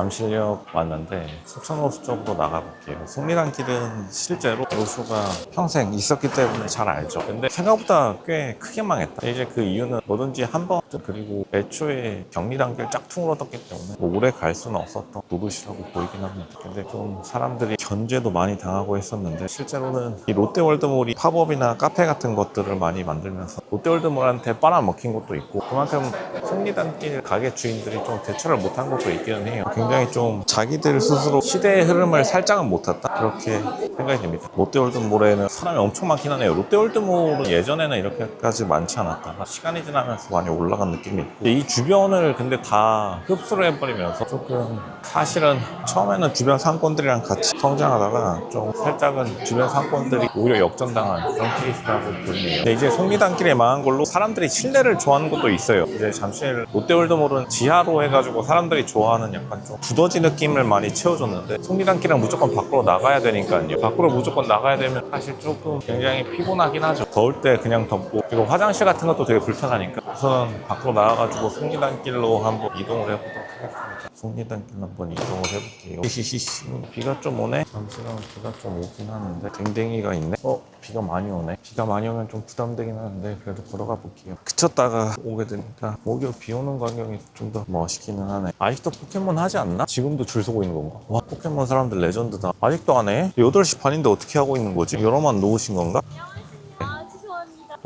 잠실역 왔는데 석천호수 쪽으로 나가볼게요. 속리단길은 실제로 노쇼가 평생 있었기 때문에 잘 알죠. 근데 생각보다 꽤 크게 망했다. 이제 그 이유는 뭐든지 한 번 그리고 애초에 경리단길 짝퉁으로 떴기 때문에 뭐 오래 갈 수는 없었던 노릇이라고 보이긴 합니다. 근데 좀 사람들이 견제도 많이 당하고 했었는데 실제로는 이 롯데월드몰이 팝업이나 카페 같은 것들을 많이 만들면서 롯데월드몰한테 빨아먹힌 것도 있고 그만큼 속리단길 가게 주인들이 좀 대처를 못한 것도 있기는 해요. 굉장히 좀 자기들 스스로 시대의 흐름을 살짝은 못 탔다 그렇게 생각이 됩니다. 롯데월드몰에는 사람이 엄청 많긴 하네요. 롯데월드몰은 예전에는 이렇게까지 많지 않았다가 시간이 지나면서 많이 올라간 느낌이 있고 이 주변을 근데 다 흡수를 해버리면서 조금 사실은 처음에는 주변 상권들이랑 같이 성장하다가 좀 살짝은 주변 상권들이 오히려 역전당한 그런 케이스라고 보이네요. 근데 이제 속리단길에 망한 걸로 사람들이 실내를 좋아하는 것도 있어요. 이제 잠실 롯데월드몰은 지하로 해가지고 사람들이 좋아하는 약간 좀 두더지 느낌을 많이 채워줬는데 속리단길은 무조건 밖으로 나가야 되니까요. 밖으로 무조건 나가야 되면 사실 조금 굉장히 피곤하긴 하죠. 더울 때 그냥 덥고 그리고 화장실 같은 것도 되게 불편하니까 우선 밖으로 나가가지고 속리단길로 한번 이동을 해보도록 하겠습니다. 속리단길 한번 이동을 해볼게요. 히히히히 비가 좀 오네? 잠시랑 비가 좀 오긴 하는데 댕댕이가 있네? 어? 비가 많이 오네? 비가 많이 오면 좀 부담되긴 하는데 그래도 걸어가 볼게요. 그쳤다가 오게 되니까 오히려 비 오는 광경이 좀 더 멋있기는 하네. 아직도 포켓몬 하지 않나? 지금도 줄 서고 있는 건가? 와 포켓몬 사람들 레전드다. 아직도 안 해? 8시 반인데 어떻게 하고 있는 거지? 여러만 놓으신 건가?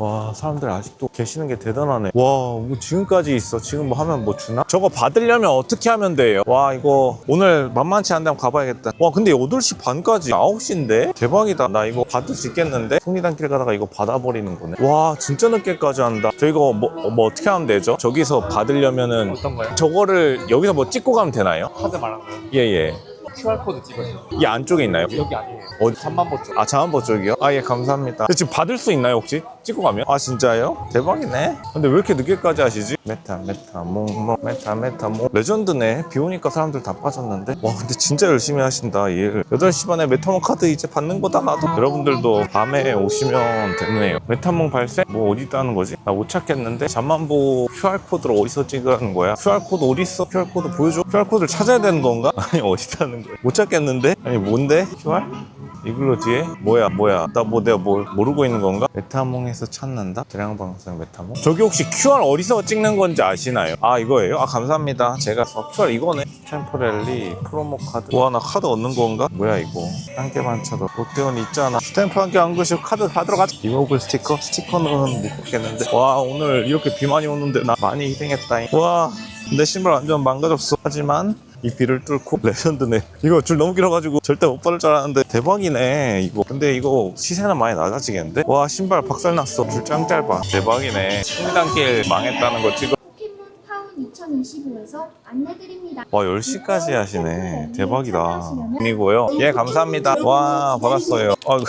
와 사람들 아직도 계시는 게 대단하네 와뭐 지금까지 있어 지금 뭐 하면 뭐 주나? 저거 받으려면 어떻게 하면 돼요? 와 이거 오늘 만만치 한번 가봐야겠다 와 근데 8시 반까지 9시인데? 대박이다 나 이거 받을 수 있겠는데? 속리단길 가다가 이거 받아버리는 거네 와 진짜 늦게까지 한다 저 이거 뭐, 어, 뭐 어떻게 하면 되죠? 저기서 받으려면은 어떤 거요? 저거를 여기서 뭐 찍고 가면 되나요? 카드 말한 거요? 예예 QR코드 찍으세요. 이 안쪽에 있나요? 여기 아니에요. 어디? 3만보 쪽. 아 자한보 쪽이요? 아 예 감사합니다 근데 지금 받을 수 있나요 혹시? 찍고 가면? 아 진짜요? 대박이네 근데 왜 이렇게 늦게까지 하시지? 메타 메타 몽몽 메타 메타 몽 레전드네 비 오니까 사람들 다 빠졌는데 와 근데 진짜 열심히 하신다 일 8시 반에 메타몽 카드 이제 받는 거다 나도 여러분들도 밤에 오시면 되네요 메타몽 발생? 뭐 어디 있다는 거지? 나 못 찾겠는데 잠만보 QR코드를 어디서 찍으라는 거야? QR코드 어디 있어? QR코드 보여줘? QR코드를 찾아야 되는 건가? 아니 어디 있다는 거야? 못 찾겠는데? 아니 뭔데? QR? 이글로 뒤에? 뭐야 뭐야 나 뭐 내가 뭘 모르고 있는 건가? 메타몽에서 찾는다? 대량방송 메타몽? 저기 혹시 QR 어디서 찍는 건지 아시나요? 아 이거예요? 아 감사합니다 제가 어, QR 이거네 스탬프랠리 프로모 카드 와나 카드 얻는 건가? 뭐야 이거 한 개만 찾아 롯데원 있잖아 스탬프 한 개 안 그시고 카드 다 들어가자 리모블 스티커? 스티커는 못 받겠는데 와 오늘 이렇게 비 많이 오는데 나 많이 희생했다 와내 신발 완전 망가졌어 하지만 이 비를 뚫고 레전드네. 이거 줄 너무 길어가지고 절대 못 받을 줄 알았는데 대박이네 이거. 근데 이거 시세는 많이 낮아지겠는데? 와 신발 박살났어. 줄 짱 짧아. 대박이네. 승리단길 망했다는 거 찍어. 포켓몬 타운 2025에서 안내드립니다. 와 10시까지 하시네. 대박이다. 이고요. 예 감사합니다. 와 받았어요. 아이고,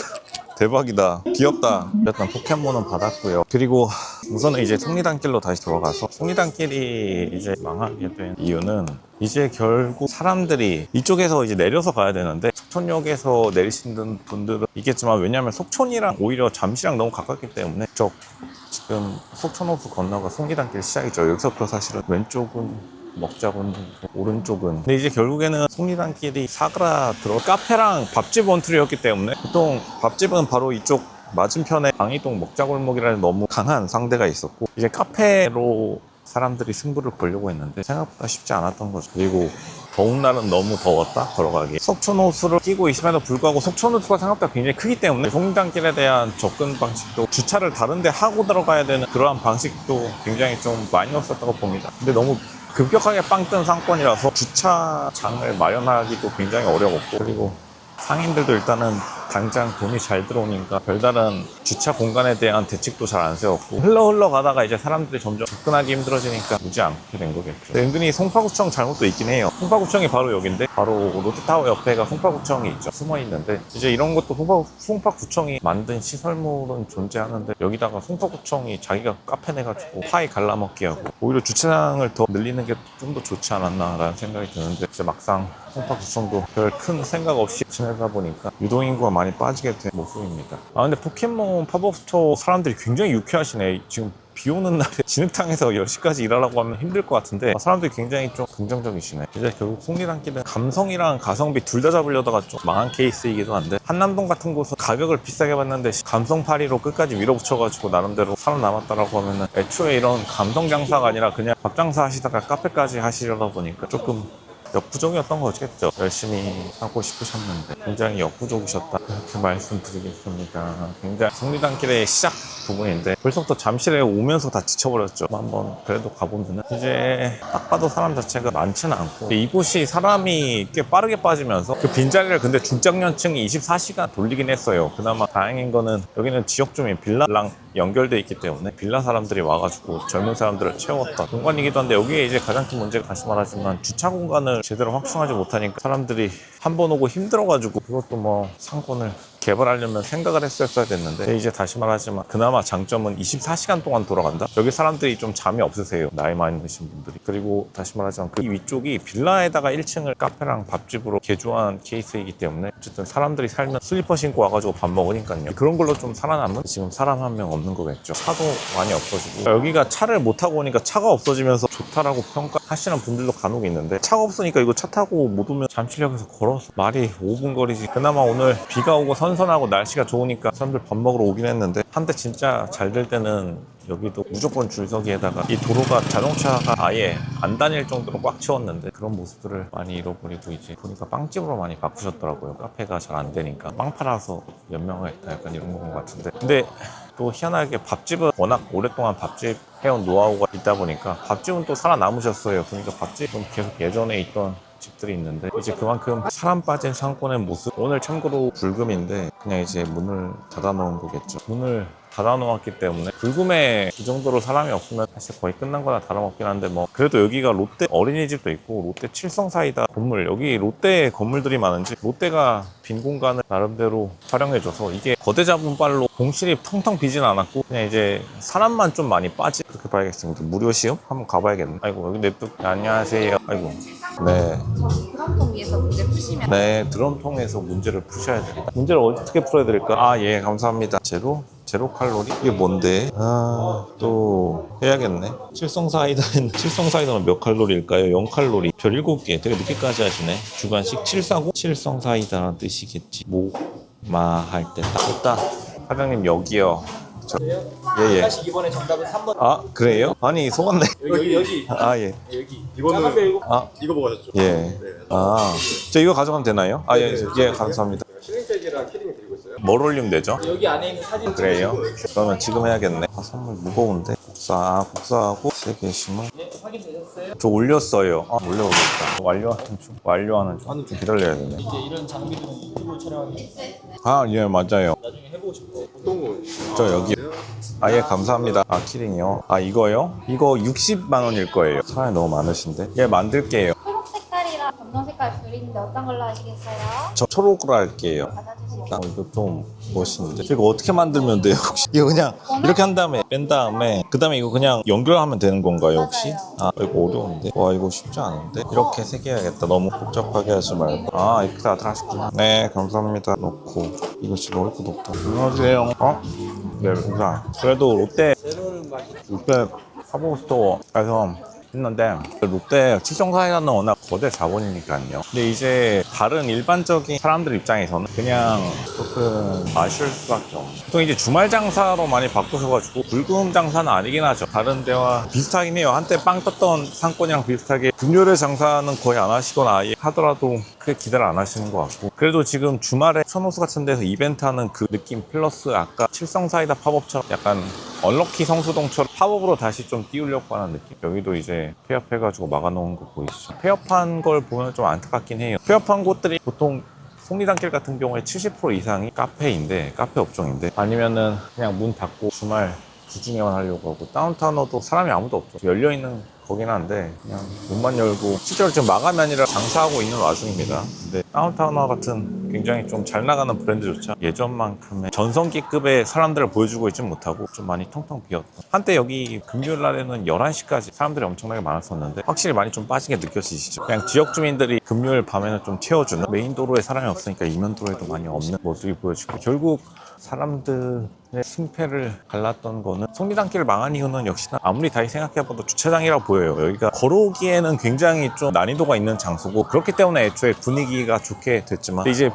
대박이다. 귀엽다. 일단 포켓몬은 받았고요. 그리고 우선은 이제 속리단길로 다시 돌아가서 속리단길이 이제 망하게 된 이유는 이제 결국 사람들이 이쪽에서 이제 내려서 가야 되는데 속촌역에서 내리시는 분들은 있겠지만 왜냐하면 속촌이랑 오히려 잠시랑 너무 가깝기 때문에 저 지금 속촌호수 건너가 속리단길 시작이죠. 여기서부터 사실은 왼쪽은 먹자군 오른쪽은. 근데 이제 결국에는 속리단길이 사그라들어 카페랑 밥집 원투리였기 때문에 보통 밥집은 바로 이쪽 맞은편에 방이동 먹자골목이라는 너무 강한 상대가 있었고 이제 카페로 사람들이 승부를 보려고 했는데 생각보다 쉽지 않았던 거죠. 그리고 더운 날은 너무 더웠다 걸어가기 속촌호수를 끼고 있음에도 불구하고 속촌호수가 생각보다 굉장히 크기 때문에 속리단길에 대한 접근 방식도 주차를 다른 데 하고 들어가야 되는 그러한 방식도 굉장히 좀 많이 없었다고 봅니다. 근데 너무 급격하게 빵 뜬 상권이라서 주차장을 마련하기도 굉장히 어려웠고 그리고 상인들도 일단은 당장 돈이 잘 들어오니까 별다른 주차 공간에 대한 대책도 잘 안 세웠고 흘러 흘러 가다가 이제 사람들이 점점 접근하기 힘들어지니까 오지 않게 된 거겠죠. 근데 은근히 송파구청 잘못도 있긴 해요. 송파구청이 바로 여긴데 바로 롯데타워 옆에가 송파구청이 있죠. 숨어 있는데 이제 이런 것도 송파, 송파구청이 만든 시설물은 존재하는데 여기다가 송파구청이 자기가 카페 내가지고 파이 갈라먹기 하고 오히려 주차장을 더 늘리는 게 좀 더 좋지 않았나라는 생각이 드는데 이제 막상 송파구청도 별 큰 생각 없이 지내다 보니까 유동인구가 많이 많이 빠지게 된 모습입니다. 아 근데 포켓몬 팝업 스토어 사람들이 굉장히 유쾌하시네. 지금 비 오는 날에 진흙탕에서 10시까지 일하라고 하면 힘들 것 같은데 사람들이 굉장히 좀 긍정적이시네. 이제 결국 송리단길은 감성이랑 가성비 둘 다 잡으려다가 좀 망한 케이스이기도 한데 한남동 같은 곳은 가격을 비싸게 받는데 감성 파리로 끝까지 밀어붙여가지고 나름대로 살아남았다라고 하면은 애초에 이런 감성 장사가 아니라 그냥 밥 장사 하시다가 카페까지 하시려다 보니까 조금 역부족이었던 거겠죠. 열심히 하고 싶으셨는데 굉장히 역부족이셨다. 이렇게 말씀드리겠습니다. 굉장히 성리단길의 시작 부분인데 벌써부터 잠실에 오면서 다 지쳐버렸죠. 한번 그래도 가보면은 이제 딱 봐도 사람 자체가 많지는 않고 이곳이 사람이 꽤 빠르게 빠지면서 그 빈자리를 근데 중장년층이 24시간 돌리긴 했어요. 그나마 다행인 거는 여기는 지역 주민 빌라랑 연결돼 있기 때문에 빌라 사람들이 와가지고 젊은 사람들을 채웠던 공간이기도 한데 여기에 이제 가장 큰 문제가 다시 말하지만 주차 공간을 제대로 확충하지 못하니까 사람들이 한 번 오고 힘들어가지고 그것도 뭐 상권을 개발하려면 생각을 했었어야 됐는데 이제 다시 말하지만 그나마 장점은 24시간 동안 돌아간다? 여기 사람들이 좀 잠이 없으세요. 나이 많이 드신 분들이. 그리고 다시 말하자면 그 위쪽이 빌라에다가 1층을 카페랑 밥집으로 개조한 케이스이기 때문에 어쨌든 사람들이 살면 슬리퍼 신고 와가지고 밥 먹으니까요. 그런 걸로 좀 살아남은? 지금 사람 한 명 없는 거겠죠. 차도 많이 없어지고. 여기가 차를 못 타고 오니까 차가 없어지면서 좋다라고 평가하시는 분들도 간혹 있는데 차가 없으니까 이거 차 타고 못 오면 잠실역에서 걸어서 말이 5분 거리지. 그나마 오늘 비가 오고 선선하고 날씨가 좋으니까 사람들 밥 먹으러 오긴 했는데 한때 진짜 잘 될 때는 여기도 무조건 줄서기에다가 이 도로가 자동차가 아예 안 다닐 정도로 꽉 채웠는데 그런 모습들을 많이 잃어버리고 이제 보니까 빵집으로 많이 바꾸셨더라고요. 카페가 잘 안 되니까. 빵 팔아서 연명했다 약간 이런 건 것 같은데. 근데 또 희한하게 밥집은 워낙 오랫동안 밥집 해온 노하우가 있다 보니까 밥집은 또 살아남으셨어요. 그러니까 밥집은 계속 예전에 있던 집들이 있는데 이제 그만큼 사람 빠진 상권의 모습. 오늘 참고로 불금인데 그냥 이제 문을 닫아 놓은 거겠죠. 문을 닫아 놓았기 때문에 불금에 이 정도로 사람이 없으면 사실 거의 끝난 거나 다름없긴 한데 뭐 그래도 여기가 롯데 어린이집도 있고 롯데 칠성사이다 건물. 여기 롯데 건물들이 많은지 롯데가 빈 공간을 나름대로 활용해줘서 이게 거대 잡은 발로 공실이 텅텅 비진 않았고 그냥 이제 사람만 좀 많이 빠지. 그렇게 봐야겠습니다. 무료 시험 한번 가봐야겠네. 아이고 여기 냅두 안녕하세요. 아이고 네 드럼통 위에서 문제 푸시면 네, 드럼통에서 문제를 푸셔야 됩니다. 문제를 어떻게 풀어야 될까? 아, 예, 감사합니다. 제로? 제로 칼로리? 이게 뭔데? 아, 또 해야겠네. 칠성사이다 했는데 칠성사이다는 몇 칼로리일까요? 0칼로리. 별 7개. 되게 늦게까지 하시네. 주간식 7사고? 칠성사이다라는 뜻이겠지. 뭐, 마, 할때 딱. 됐다. 사장님, 여기요. 저, 예, 예. 다시 이번에 정답은 3번 아, 그래요? 아니, 속았네. 여기 여기 아, 예. 여기 이거는 아, 이거 보고 하셨죠? 예. 네. 아, 저 이거 가져가면 되나요? 아, 예, 예, 감사합니다. 실링백이랑 키링을 드리고 있어요. 뭘 올리면 되죠? 여기 안에 있는 사진 그래요? 그러면 지금 해야겠네. 아, 선물 무거운데? 국사, 아, 국사하고 세 개씩만. 네, 확인되셨어요? 저 올렸어요. 아, 올려오겠다. 완료하는 중. 완료하는 중. 좀 기다려야 되네. 이제 이런 장비들은 유튜브 촬영하기 아, 예, 맞아요. 나중에 해보고 싶어 어떤 거? 저 여기. 아, 예, 감사합니다. 아, 키링이요? 아, 이거요? 이거 60만 원일 거예요. 사람이 너무 많으신데. 예, 만들게요. 초록 색깔이랑 검정 색깔 둘인데 어떤 걸로 하시겠어요? 저 초록으로 할게요. 받아 아, 이거 좀 멋있는데. 이거 어떻게 만들면 돼요, 혹시? 이거 그냥 이렇게 한 다음에 뺀 다음에 그 다음에 이거 그냥 연결하면 되는 건가요, 혹시? 아, 이거 어려운데. 와, 이거 쉽지 않은데. 이렇게 해야겠다. 너무 복잡하게 하지 말고. 아, 이렇게 다들 하셨구나. 네, 감사합니다. 놓고. 이거 진짜 것도 없다. 안녕하세요. 어? 네, 감사. 그래도 롯데, 롯데 사보스토어에서 했는데 롯데 칠성사이다는 워낙 거대 자본이니까요. 근데 이제 다른 일반적인 사람들 입장에서는 그냥 조금 아쉬울 수밖에 없는. 보통 이제 주말 장사로 많이 바꾸셔가지고 불금 장사는 아니긴 하죠. 다른 데와 비슷하긴 해요. 한때 빵 떴던 상권이랑 비슷하게 금요일에 장사는 거의 안 하시거나 아예 하더라도 크게 기대를 안 하시는 것 같고 그래도 지금 주말에 선호수 같은 데서 이벤트 하는 그 느낌 플러스 아까 칠성사이다 팝업처럼 약간 언럭키 성수동처럼 팝업으로 다시 좀 띄우려고 하는 느낌 여기도 이제 폐업해가지고 막아놓은 거 보이시죠 폐업 한 걸 보면 좀 안타깝긴 해요. 폐업한 곳들이 보통 송리단길 같은 경우에 70% 이상이 카페인데 카페 업종인데 아니면은 그냥 문 닫고 주말 주중에만 하려고 하고 다운타운어도 사람이 아무도 없죠. 열려 있는 거긴 한데 그냥 문만 열고 실제로 지금 마감이 아니라 장사하고 있는 와중입니다. 근데 다운타운어 같은 굉장히 좀 잘 나가는 브랜드조차 예전만큼의 전성기급의 사람들을 보여주고 있지 못하고 좀 많이 텅텅 비었던. 한때 여기 금요일 날에는 11시까지 사람들이 엄청나게 많았었는데 확실히 많이 좀 빠진 게 느껴지시죠. 그냥 지역 주민들이 금요일 밤에는 좀 채워주는 메인 도로에 사람이 없으니까 이면 도로에도 많이 없는 모습이 보여지고 결국 사람들의 승패를 갈랐던 거는 속리단길을 망한 이유는 역시나 아무리 다시 생각해봐도 주차장이라고 보여요. 여기가 걸어오기에는 굉장히 좀 난이도가 있는 장소고 그렇기 때문에 애초에 분위기가 좋게 됐지만 이제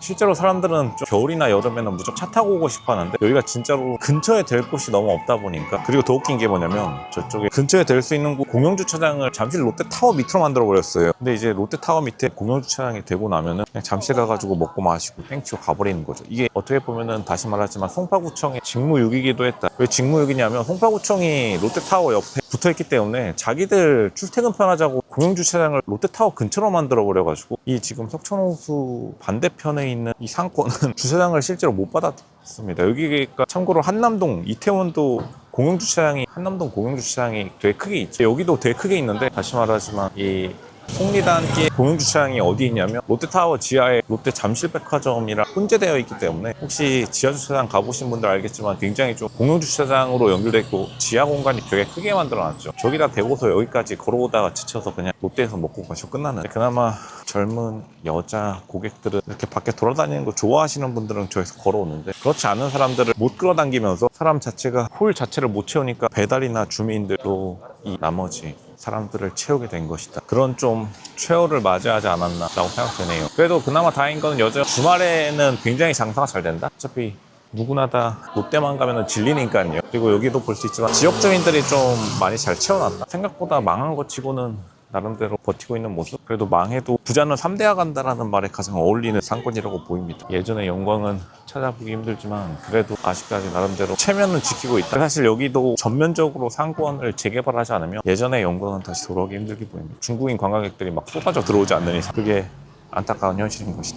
실제로 사람들은 좀 겨울이나 여름에는 무조건 차 타고 오고 싶어 하는데 여기가 진짜로 근처에 될 곳이 너무 없다 보니까 그리고 더 웃긴 게 뭐냐면 저쪽에 근처에 될 수 있는 곳 공영 주차장을 잠실 롯데타워 밑으로 만들어 버렸어요. 근데 이제 롯데타워 밑에 공영 주차장이 되고 나면은 그냥 잠실 가가지고 먹고 마시고 땡치고 가버리는 거죠. 이게 어떻게 보면은 다시 말하지만 송파구청의 직무유기기도 했다. 왜 직무유기냐면 송파구청이 롯데타워 옆에 붙어 있기 때문에 자기들 출퇴근 편하자고 공영주차장을 롯데타워 근처로 만들어 버려가지고 이 지금 석천호수 반대편에 있는 이 상권은 주차장을 실제로 못 받았습니다. 여기가 참고로 한남동 이태원도 공영주차장이 한남동 공영주차장이 되게 크게 있죠. 여기도 되게 크게 있는데 다시 말하지만 이 송리단길 공영주차장이 어디 있냐면 롯데타워 지하에 롯데 잠실백화점이랑 혼재되어 있기 때문에 혹시 지하주차장 가보신 분들 알겠지만 굉장히 좀 공영주차장으로 연결돼 있고 지하 공간이 되게 크게 만들어놨죠. 저기다 대고서 여기까지 걸어오다가 지쳐서 그냥 롯데에서 먹고 가시고 끝나는. 그나마 젊은 여자 고객들은 이렇게 밖에 돌아다니는 거 좋아하시는 분들은 저기서 걸어오는데 그렇지 않은 사람들을 못 끌어당기면서 사람 자체가 홀 자체를 못 채우니까 배달이나 주민들도 이 나머지 사람들을 채우게 된 것이다. 그런 좀 최후를 맞이하지 않았나라고 생각되네요. 그래도 그나마 다행인 거는 여전 주말에는 굉장히 장사가 잘 된다. 어차피 누구나 다 롯데만 가면 질리니까요. 그리고 여기도 볼 수 있지만 지역 주민들이 좀 많이 잘 채워놨다. 생각보다 망한 것 치고는 나름대로 버티고 있는 모습. 그래도 망해도 부자는 3대화 간다라는 말에 가장 어울리는 상권이라고 보입니다. 예전의 영광은 찾아보기 힘들지만 그래도 아직까지 나름대로 체면은 지키고 있다. 사실 여기도 전면적으로 상권을 재개발하지 않으면 예전의 영광은 다시 돌아오기 힘들게 보입니다. 중국인 관광객들이 막 쏟아져 들어오지 않는 이상 그게 안타까운 현실인 것이다.